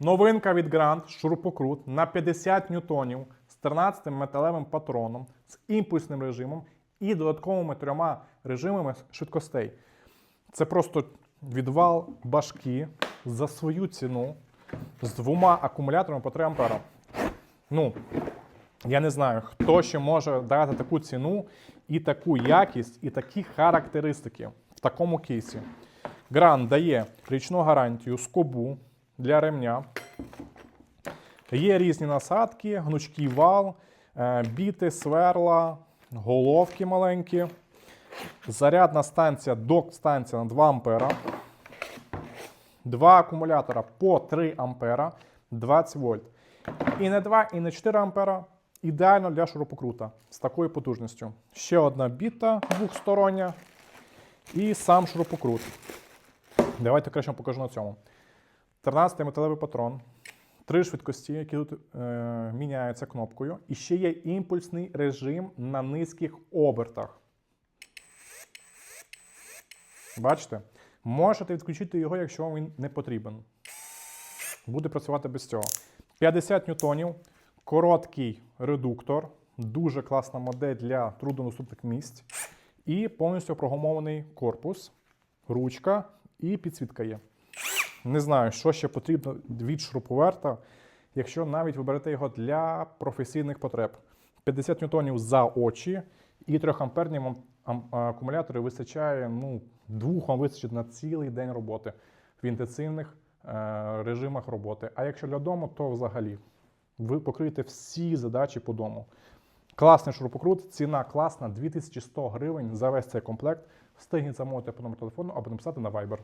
Новинка від Grand шурупокрут на 50 ньютонів з 13 металевим патроном, з імпульсним режимом і додатковими трьома режимами швидкостей. Це просто відвал башки за свою ціну з двома акумуляторами по 3 ампера. Ну, я не знаю, хто ще може дати таку ціну і таку якість, і такі характеристики в такому кейсі. Гран дає річну гарантію скобу для ремня. Є різні насадки, гнучкий вал, е, біти, сверла, головки маленькі. Зарядна станція, док-станція на 2 ампера. Два акумулятора по 3 ампера, 20 вольт. І не 2, і не 4 ампера. Ідеально для шурупокрута з такою потужністю. Ще одна біта двохстороння і сам шурупокрут. Давайте краще покажу на цьому. 13 металевий патрон, три швидкості, які тут е, міняються кнопкою. І ще є імпульсний режим на низьких обертах. Бачите? Можете відключити його, якщо вам він не потрібен. Буде працювати без цього. 50 ньютонів, короткий редуктор, дуже класна модель для труднодоступних місць. І повністю прогумований корпус, ручка і підсвітка є. Не знаю, що ще потрібно від шуруповерта, якщо навіть ви берете його для професійних потреб. 50 ньютонів за очі і 3 амперні акумулятори вистачає, ну, двох вам вистачить на цілий день роботи в інтенсивних е, режимах роботи. А якщо для дому, то взагалі ви покриєте всі задачі по дому. Класний шурупокрут, ціна класна, 2100 гривень за весь цей комплект. Встигніть замовити по номеру телефону або написати на Viber.